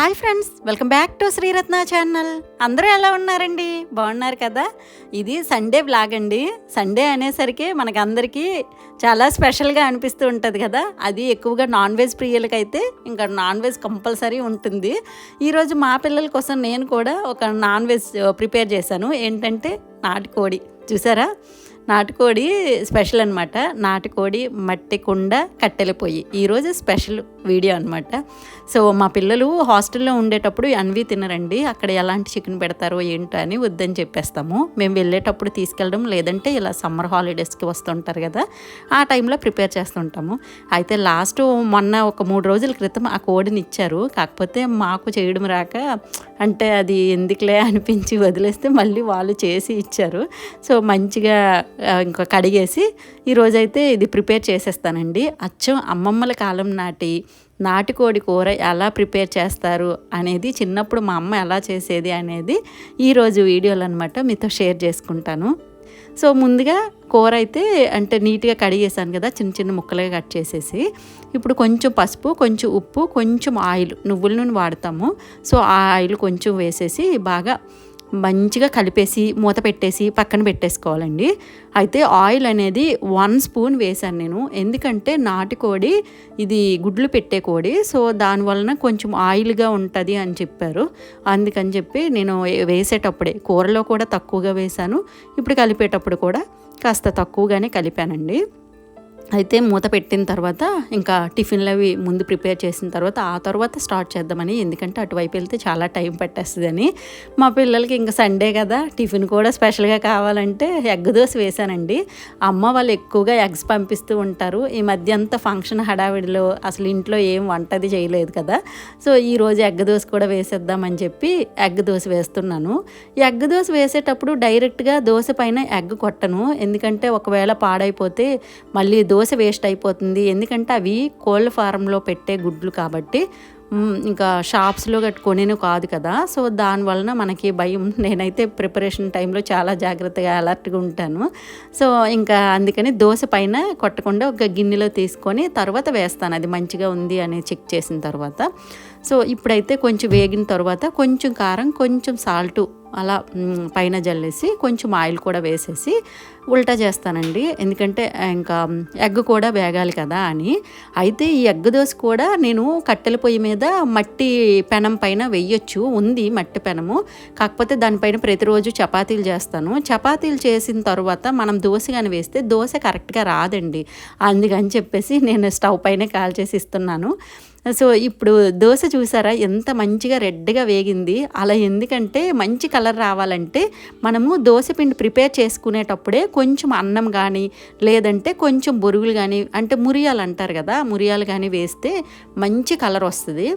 Hi friends welcome back to Sriratna channel. అందరూ ఎలా ఉన్నారండి? బాగున్నారు కదా? ఇది సండే బ్లాగ్ అండి. సండే అనేసరికి మనకందరికీ చాలా స్పెషల్గా అనిపిస్తూ ఉంటుంది కదా? అది ఎక్కువగా నాన్ వెజ్ ప్రియులకైతే ఇంకా నాన్ వెజ్ కంపల్సరీ ఉంటుంది. ఈరోజు మా పిల్లల కోసం నేను కూడా ఒక నాన్ వెజ్ ప్రిపేర్ చేశాను. ఏంటంటే నాటుకోడి. చూసారా? నాటుకోడి స్పెషల్ అనమాట నాటుకోడి మట్టి కుండ కట్టెల పొయ్యి. ఈరోజు స్పెషల్ వీడియో అనమాట సో మా పిల్లలు హాస్టల్లో ఉండేటప్పుడు అన్వి తినరండి. అక్కడ ఎలాంటి చికెన్ పెడతారో ఏంటో అని వద్దని చెప్పేస్తాము. మేము వెళ్ళేటప్పుడు తీసుకెళ్ళడం లేదంటే ఇలా సమ్మర్ హాలిడేస్కి వస్తుంటారు కదా ఆ టైంలో ప్రిపేర్ చేస్తుంటాము. అయితే లాస్ట్ మొన్న ఒక మూడు రోజుల క్రితం ఆ కోడిని ఇచ్చారు. కాకపోతే మాకు చేయడం రాక అంటే అది ఎందుకులే అనిపించి వదిలేస్తే మళ్ళీ వాళ్ళు చేసి ఇచ్చారు. సో మంచిగా ఇంకా కడిగేసి ఈరోజైతే ఇది ప్రిపేర్ చేసేస్తానండి. అచ్చం అమ్మమ్మల కాలం నాటి నాటుకోడి కూర ఎలా ప్రిపేర్ చేస్తారు అనేది చిన్నప్పుడు మా అమ్మ ఎలా చేసేది అనేది ఈరోజు వీడియోలు అనమాట మీతో షేర్ చేసుకుంటాను. సో ముందుగా కూర అయితే అంటే నీట్గా కడిగేసాను కదా చిన్న చిన్న ముక్కలుగా కట్ చేసేసి. ఇప్పుడు కొంచెం పసుపు కొంచెం ఉప్పు కొంచెం ఆయిల్ నువ్వుల నూనె వాడతాము. సో ఆ ఆయిల్ కొంచెం వేసేసి బాగా మంచిగా కలిపేసి మూత పెట్టేసి పక్కన పెట్టేసుకోవాలండి. అయితే ఆయిల్ అనేది వన్ స్పూన్ వేశాను నేను. ఎందుకంటే నాటుకోడి ఇది గుడ్లు పెట్టే కోడి సో దానివలన కొంచెం ఆయిల్గా ఉంటుంది అని చెప్పారు. అందుకని చెప్పి నేను వేసేటప్పుడే కూరలో కూడా తక్కువగా వేశాను. ఇప్పుడు కలిపేటప్పుడు కూడా కాస్త తక్కువగానే కలిపానండి. అయితే మూత పెట్టిన తర్వాత ఇంకా టిఫిన్లు అవి ముందు ప్రిపేర్ చేసిన తర్వాత ఆ తర్వాత స్టార్ట్ చేద్దామని. ఎందుకంటే అటువైపు వెళ్తే చాలా టైం పట్టేస్తుందని. మా పిల్లలకి ఇంకా సండే కదా టిఫిన్ కూడా స్పెషల్గా కావాలంటే ఎగ్ దోశ వేశానండి. అమ్మ వాళ్ళు ఎక్కువగా ఎగ్స్ పంపిస్తూ ఉంటారు. ఈ మధ్య అంతా ఫంక్షన్ హడావిడిలో అసలు ఇంట్లో ఏం వంటది చేయలేదు కదా. సో ఈరోజు ఎగ్ దోశ కూడా వేసేద్దామని చెప్పి ఎగ్ దోశ వేస్తున్నాను. ఎగ్ దోశ వేసేటప్పుడు డైరెక్ట్గా దోశ పైన ఎగ్ కొట్టను. ఎందుకంటే ఒకవేళ పాడైపోతే మళ్ళీ దోశ దోశ వేస్ట్ అయిపోతుంది. ఎందుకంటే అవి కోళ్ళ ఫారంలో పెట్టే గుడ్లు కాబట్టి ఇంకా షాప్స్లో కట్టుకొనేను కాదు కదా. సో దానివలన మనకి భయం. నేనైతే ప్రిపరేషన్ టైంలో చాలా జాగ్రత్తగా అలర్ట్గా ఉంటాను. సో ఇంకా అందుకని దోశ పైన కొట్టకుండా ఒక గిన్నెలో తీసుకొని తర్వాత వేస్తాను. అది మంచిగా ఉంది అని చెక్ చేసిన తర్వాత. సో ఇప్పుడైతే కొంచెం వేగిన తర్వాత కొంచెం కారం కొంచెం సాల్టు అలా పైన జల్లేసి కొంచెం ఆయిల్ కూడా వేసేసి ఉల్టా చేస్తానండి. ఎందుకంటే ఇంకా ఎగ్ కూడా వేగాలి కదా అని. అయితే ఈ ఎగ్ దోశ కూడా నేను కట్టెల పొయ్యి మీద మట్టి పెనం పైన వెయ్యొచ్చు ఉంది మట్టి పెనము. కాకపోతే దానిపైన ప్రతిరోజు చపాతీలు చేస్తాను. చపాతీలు చేసిన తర్వాత మనం దోశ కానీ వేస్తే దోశ కరెక్ట్గా రాదండి. అందుకని చెప్పేసి నేను స్టవ్ పైన కాల్ చేసి ఇస్తున్నాను. సో ఇప్పుడు దోశ చూసారా? ఎంత మంచిగా రెడ్గా వేగింది. అలా ఎందుకంటే మంచి కలర్ రావాలంటే మనము దోశ పిండి ప్రిపేర్ చేసుకునేటప్పుడే కొంచెం అన్నం కానీ లేదంటే కొంచెం బొరుగులు కానీ అంటే మురియాలు అంటారు కదా మురియాలు కానీ వేస్తే మంచి కలర్ వస్తుంది.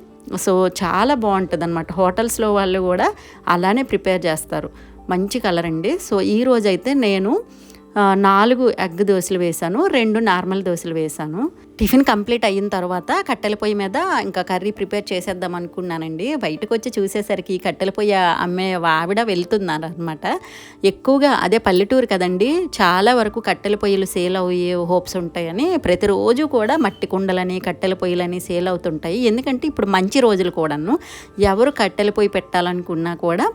సో చాలా బాగుంటుంది అనమాట హోటల్స్లో వాళ్ళు కూడా అలానే ప్రిపేర్ చేస్తారు. మంచి కలర్ అండి. సో ఈ రోజైతే నేను నాలుగు ఎగ్ దోశలు వేశాను రెండు నార్మల్ దోశలు వేశాను టిఫిన్ కంప్లీట్ అయిన తర్వాత కట్టెల పొయ్యి మీద ఇంకా కర్రీ ప్రిపేర్ చేసేద్దాం అనుకున్నానండి. బయటకు వచ్చి చూసేసరికి కట్టెల పొయ్యి అమ్మే ఆవిడ వెళ్తున్నారు అనమాట ఎక్కువగా అదే పల్లెటూరు కదండి చాలా వరకు కట్టెల పొయ్యిలు సేల్ అయ్యే హోప్స్ ఉంటాయని ప్రతిరోజు కూడా మట్టి కుండలని కట్టెల పొయ్యిలని సేల్ అవుతుంటాయి. ఎందుకంటే ఇప్పుడు మంచి రోజులు కూడాను. ఎవరు కట్టెల పొయ్యి పెట్టాలనుకున్నా కూడా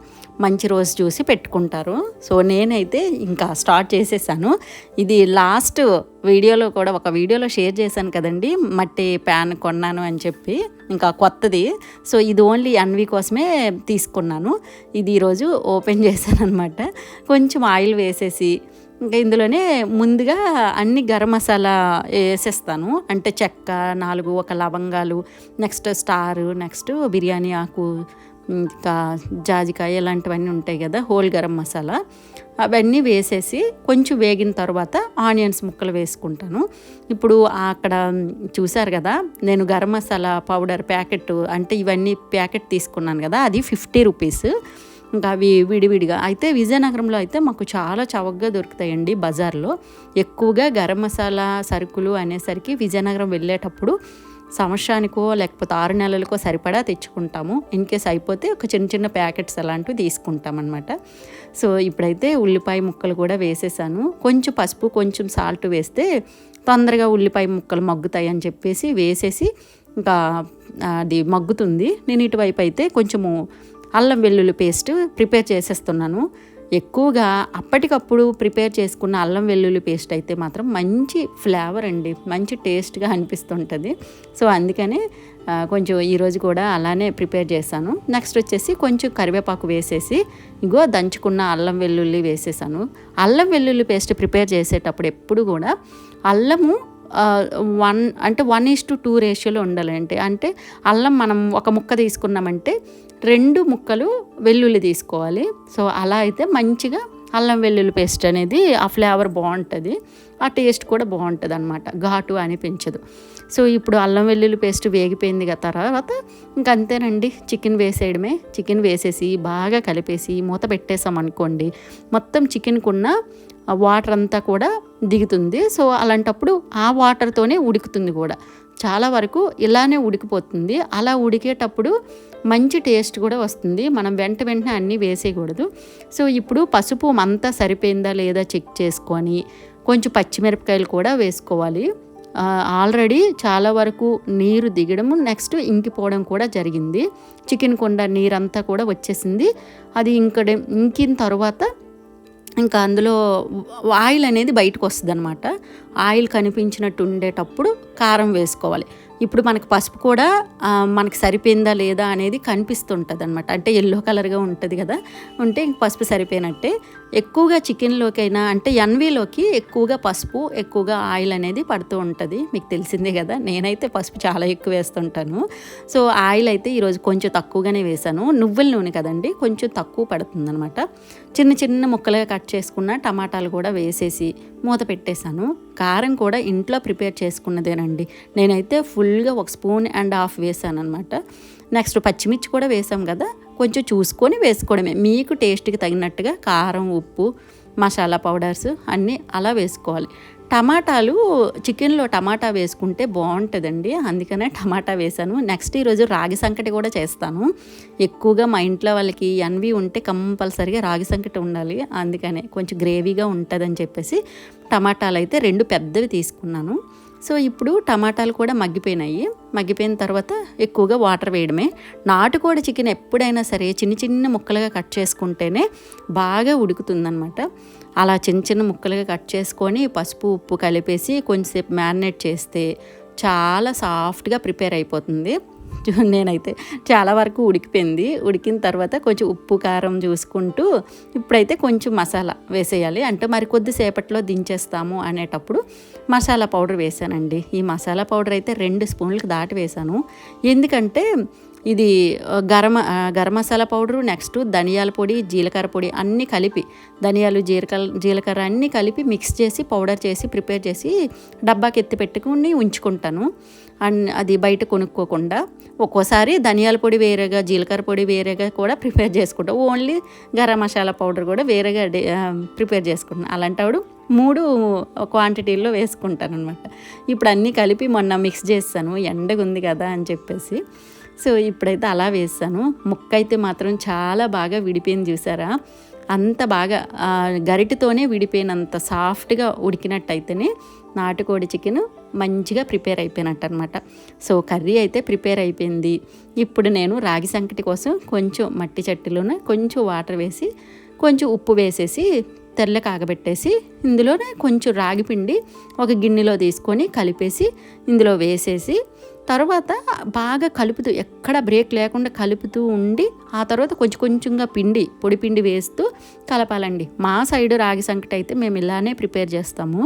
మంచి రోజు చూసి పెట్టుకుంటారు. సో నేనైతే ఇంకా స్టార్ట్ చేసేసాను. ఇది లాస్ట్ వీడియోలో కూడా ఒక వీడియోలో షేర్ చేశాను కదండి. మట్టి ప్యాన్ కొన్నాను అని చెప్పి ఇంకా కొత్తది. సో ఇది ఓన్లీ అన్వి కోసమే తీసుకున్నాను. ఇది ఈరోజు ఓపెన్ చేశాను అనమాట కొంచెం ఆయిల్ వేసేసి ఇంకా ఇందులోనే ముందుగా అన్ని గరం మసాలా వేసేస్తాను. అంటే చెక్క నాలుగు ఒక లవంగాలు నెక్స్ట్ స్టారు నెక్స్ట్ బిర్యానీ ఆకు ఇంకా జాజికాయ ఇలాంటివన్నీ ఉంటాయి కదా హోల్ గరం మసాలా. అవన్నీ వేసేసి కొంచెం వేగిన తర్వాత ఆనియన్స్ ముక్కలు వేసుకుంటాను. ఇప్పుడు అక్కడ చూసారు కదా నేను గరం మసాలా పౌడర్ ప్యాకెట్ అంటే ఇవన్నీ ప్యాకెట్ తీసుకున్నాను కదా అది ఫిఫ్టీ రూపీస్. ఇంకా అవి విడివిడిగా అయితే విజయనగరంలో అయితే మాకు చాలా చవకగా దొరుకుతాయండి బజార్లో. ఎక్కువగా గరం మసాలా సరుకులు అనేసరికి విజయనగరం వెళ్ళేటప్పుడు సంవత్సరానికో లేకపోతే ఆరు నెలలకో సరిపడా తెచ్చుకుంటాము. ఇన్ కేస్ అయిపోతే ఒక చిన్న చిన్న ప్యాకెట్స్ అలాంటివి తీసుకుంటాం అనమాట సో ఇప్పుడైతే ఉల్లిపాయ ముక్కలు కూడా వేసేసాను. కొంచెం పసుపు కొంచెం సాల్ట్ వేస్తే తొందరగా ఉల్లిపాయ ముక్కలు మగ్గుతాయి అని చెప్పేసి వేసేసి ఇంకా అది మగ్గుతుంది. నేను ఇటువైపు అయితే కొంచెము అల్లం వెల్లుల్లి పేస్ట్ ప్రిపేర్ చేసేస్తున్నాను. ఎక్కువగా అప్పటికప్పుడు ప్రిపేర్ చేసుకున్న అల్లం వెల్లుల్లి పేస్ట్ అయితే మాత్రం మంచి ఫ్లేవర్ అండి. మంచి టేస్ట్గా అనిపిస్తుంటుంది. సో అందుకనే కొంచెం ఈరోజు కూడా అలానే ప్రిపేర్ చేశాను. నెక్స్ట్ వచ్చేసి కొంచెం కరివేపాకు వేసేసి ఇగో దంచుకున్న అల్లం వెల్లుల్లి వేసేసాను. అల్లం వెల్లుల్లి పేస్ట్ ప్రిపేర్ చేసేటప్పుడు ఎప్పుడు కూడా అల్లము వన్ అంటే వన్ ఈస్ టు టూ రేషియోలో ఉండాలంటే అంటే అల్లం మనం ఒక ముక్క తీసుకున్నామంటే రెండు ముక్కలు వెల్లుల్లి తీసుకోవాలి. సో అలా అయితే మంచిగా అల్లం వెల్లుల్లి పేస్ట్ అనేది ఆ ఫ్లేవర్ బాగుంటుంది. ఆ టేస్ట్ కూడా బాగుంటుంది అనమాట ఘాటు అనిపించదు. సో ఇప్పుడు అల్లం వెల్లుల్లి పేస్ట్ వేగిపోయింది కదా తర్వాత ఇంక అంతేనండి. చికెన్ వేసేయడమే. చికెన్ వేసేసి బాగా కలిపేసి మూత పెట్టేసాం అనుకోండి మొత్తం చికెన్కున్న వాటర్ అంతా కూడా దిగుతుంది. సో అలాంటప్పుడు ఆ వాటర్తోనే ఉడుకుతుంది కూడా. చాలా వరకు ఇలానే ఉడికిపోతుంది. అలా ఉడికేటప్పుడు మంచి టేస్ట్ కూడా వస్తుంది. మనం వెంట వెంటనే అన్నీ వేసేయకూడదు. సో ఇప్పుడు పసుపు అంతా సరిపోయిందా లేదా చెక్ చేసుకొని కొంచెం పచ్చిమిరపకాయలు కూడా వేసుకోవాలి. ఆల్రెడీ చాలా వరకు నీరు దిగడము నెక్స్ట్ ఇంకిపోవడం కూడా జరిగింది. చికెన్ కొండ నీరంతా కూడా వచ్చేసింది. అది ఇంకడే ఇంకిన తర్వాత ఇంకా అందులో ఆయిల్ అనేది బయటకు వస్తుంది అనమాట ఆయిల్ కనిపించినట్టు ఉండేటప్పుడు కారం వేసుకోవాలి. ఇప్పుడు మనకు పసుపు కూడా మనకు సరిపోయిందా లేదా అనేది కనిపిస్తుంటుంది అనమాట అంటే ఎల్లో కలర్గా ఉంటుంది కదా. ఉంటే ఇంక పసుపు సరిపోయినట్టే. ఎక్కువగా చికెన్లోకైనా అంటే ఎన్వీలోకి ఎక్కువగా పసుపు ఎక్కువగా ఆయిల్ అనేది పడుతూ ఉంటుంది. మీకు తెలిసిందే కదా. నేనైతే పసుపు చాలా ఎక్కువ వేస్తుంటాను. సో ఆయిల్ అయితే ఈరోజు కొంచెం తక్కువగానే వేసాను. నువ్వుల నూనె కదండి కొంచెం తక్కువ పడుతుంది అనమాట చిన్న చిన్న ముక్కలుగా కట్ చేసుకున్న టమాటాలు కూడా వేసేసి మూత పెట్టేశాను. కారం కూడా ఇంట్లో ప్రిపేర్ చేసుకున్నదేనండి. నేనైతే ఫుల్గా ఒక స్పూన్ అండ్ హాఫ్ వేసాను అనమాట నెక్స్ట్ పచ్చిమిర్చి కూడా వేసాం కదా కొంచెం చూసుకొని వేసుకోవడమే. మీకు టేస్ట్కి తగినట్టుగా కారం ఉప్పు మసాలా పౌడర్స్ అన్నీ అలా వేసుకోవాలి. టమాటాలు చికెన్లో టమాటా వేసుకుంటే బాగుంటుందండి. అందుకనే టమాటా వేసాను నెక్స్ట్ ఈరోజు రాగి సంకటి కూడా చేస్తాను. ఎక్కువగా మా ఇంట్లో వాళ్ళకి ఎన్వి ఉంటే కంపల్సరీగా రాగి సంకటి ఉండాలి. అందుకనే కొంచెం గ్రేవీగా ఉంటుందని చెప్పేసి టమాటాలు అయితే రెండు పెద్దవి తీసుకున్నాను. సో ఇప్పుడు టమాటాలు కూడా మగ్గిపోయినాయి. మగ్గిపోయిన తర్వాత ఎక్కువగా వాటర్ వేయడమే. నాటుకోడి చికెన్ ఎప్పుడైనా సరే చిన్న చిన్న ముక్కలుగా కట్ చేసుకుంటేనే బాగా ఉడుకుతుందనమాట అలా చిన్న చిన్న ముక్కలుగా కట్ చేసుకొని పసుపు ఉప్పు కలిపేసి కొంచెంసేపు మ్యారినేట్ చేస్తే చాలా సాఫ్ట్గా ప్రిపేర్ అయిపోతుంది. నేనైతే చాలా వరకు ఉడికిపోయింది. ఉడికిన తర్వాత కొంచెం ఉప్పు కారం చూసుకుంటూ ఇప్పుడైతే కొంచెం మసాలా వేసేయాలి. అంటే మరి కొద్దిసేపట్లో దించేస్తాము అనేటప్పుడు మసాలా పౌడర్ వేసానండి. ఈ మసాలా పౌడర్ అయితే రెండు స్పూన్లకు దాటి వేసాను. ఎందుకంటే ఇది గరం గరం మసాలా పౌడరు నెక్స్ట్ ధనియాల పొడి జీలకర్ర పొడి అన్నీ కలిపి ధనియాలు జీలకర్ర జీలకర్ర అన్నీ కలిపి మిక్స్ చేసి పౌడర్ చేసి ప్రిపేర్ చేసి డబ్బాకి ఎత్తి పెట్టుకుని ఉంచుకుంటాను. అండ్ అది బయట కొనుక్కోకుండా ఒక్కోసారి ధనియాల పొడి వేరేగా జీలకర్ర పొడి వేరేగా కూడా ప్రిపేర్ చేసుకుంటాం. ఓన్లీ గరం మసాలా పౌడర్ కూడా వేరేగా ప్రిపేర్ చేసుకుంటాను అలాంటప్పుడు మూడు క్వాంటిటీల్లో వేసుకుంటాను అనమాట ఇప్పుడు అన్నీ కలిపి మొన్న మిక్స్ చేస్తాను. ఎండగా ఉంది కదా అని చెప్పేసి. సో ఇప్పుడైతే అలా వేసాను. ముక్క అయితే మాత్రం చాలా బాగా విడిపోయింది చూసారా? అంత బాగా గరిటతోనే విడిపోయినంత సాఫ్ట్గా ఉడికినట్టయితేనే నాటుకోడి చికెన్ మంచిగా ప్రిపేర్ అయిపోయినట్టు అనమాట సో కర్రీ అయితే ప్రిపేర్ అయిపోయింది. ఇప్పుడు నేను రాగి సంకటి కోసం కొంచెం మట్టి చట్టిలోనే కొంచెం వాటర్ వేసి కొంచెం ఉప్పు వేసేసి తెల్ల కాగబెట్టేసి ఇందులోనే కొంచెం రాగి పిండి ఒక గిన్నెలో తీసుకొని కలిపేసి ఇందులో వేసేసి తర్వాత బాగా కలుపుతూ ఎక్కడ బ్రేక్ లేకుండా కలుపుతూ ఉండి ఆ తర్వాత కొంచెం కొంచెంగా పిండి పొడి పిండి వేస్తూ కలపాలండి. మా సైడ్ రాగి సంకట అయితే మేము ఇలానే ప్రిపేర్ చేస్తాము.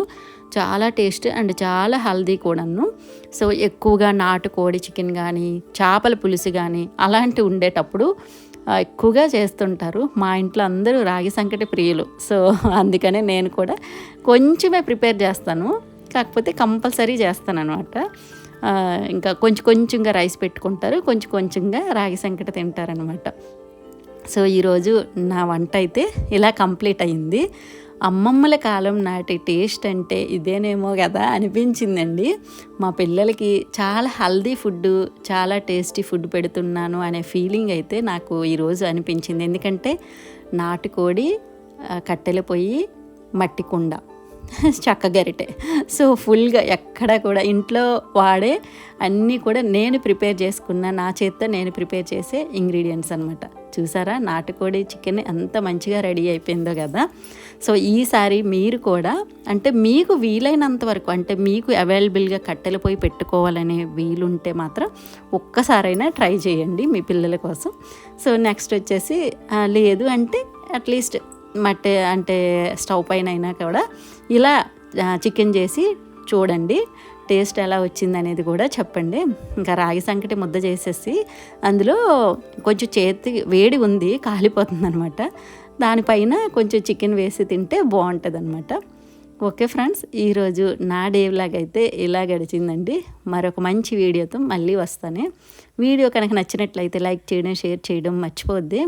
చాలా టేస్ట్ అండ్ చాలా హెల్దీ కూడాను. సో ఎక్కువగా నాటుకోడి చికెన్ కానీ చేపల పులుసు కానీ అలాంటివి ఉండేటప్పుడు ఎక్కువగా చేస్తుంటారు. మా ఇంట్లో అందరూ రాగి సంకటి ప్రియులు. సో అందుకనే నేను కూడా కొంచెమే ప్రిపేర్ చేస్తాను. కాకపోతే కంపల్సరీ చేస్తాను అనమాట ఇంకా కొంచెం కొంచెంగా రైస్ పెట్టుకుంటారు కొంచెం కొంచెంగా రాగి సంకట తింటారనమాట సో ఈరోజు నా వంట అయితే ఇలా కంప్లీట్ అయింది. అమ్మమ్మల కాలం నాటి టేస్ట్ అంటే ఇదేనేమో కదా అనిపించిందండి. మా పిల్లలకి చాలా హెల్దీ ఫుడ్ చాలా టేస్టీ ఫుడ్ పెడుతున్నాను అనే ఫీలింగ్ అయితే నాకు ఈరోజు అనిపించింది. ఎందుకంటే నాటుకోడి కట్టెల పొయ్యి మట్టి కుండ. చక్క గరిటె. సో ఫుల్గా ఎక్కడ కూడా ఇంట్లో వాడే అన్నీ కూడా నేను ప్రిపేర్ చేసుకున్న నా చేత్తో నేను ప్రిపేర్ చేసే ఇంగ్రీడియంట్స్ అనమాట చూసారా? నాటుకోడి చికెన్ ఎంత మంచిగా రెడీ అయిపోయిందో కదా? సో ఈసారి మీరు కూడా అంటే మీకు వీలైనంత వరకు అంటే మీకు అవైలబుల్గా కట్టెలు పోయి పెట్టుకోవాలనే వీలుంటే మాత్రం ఒక్కసారైనా ట్రై చేయండి మీ పిల్లల కోసం. సో నెక్స్ట్ వచ్చేసి లేదు అంటే అట్లీస్ట్ మట్టి అంటే స్టవ్ పైన అయినా కూడా ఇలా చికెన్ చేసి చూడండి టేస్ట్ ఎలా వచ్చింది అనేది కూడా చెప్పండి. ఇంకా రాగి సంకటి ముద్ద చేసేసి అందులో కొంచెం చేతి వేడి ఉంది కాలిపోతుంది అనమాట దానిపైన కొంచెం చికెన్ వేసి తింటే బాగుంటుంది అనమాట ఓకే ఫ్రెండ్స్ ఈరోజు నా డే వ్లాగ్ అయితే ఇలా గడిచిందండి. మరొక మంచి వీడియోతో మళ్ళీ వస్తాను. వీడియో కనుక నచ్చినట్లయితే లైక్ చేయడం షేర్ చేయడం మర్చిపోద్ది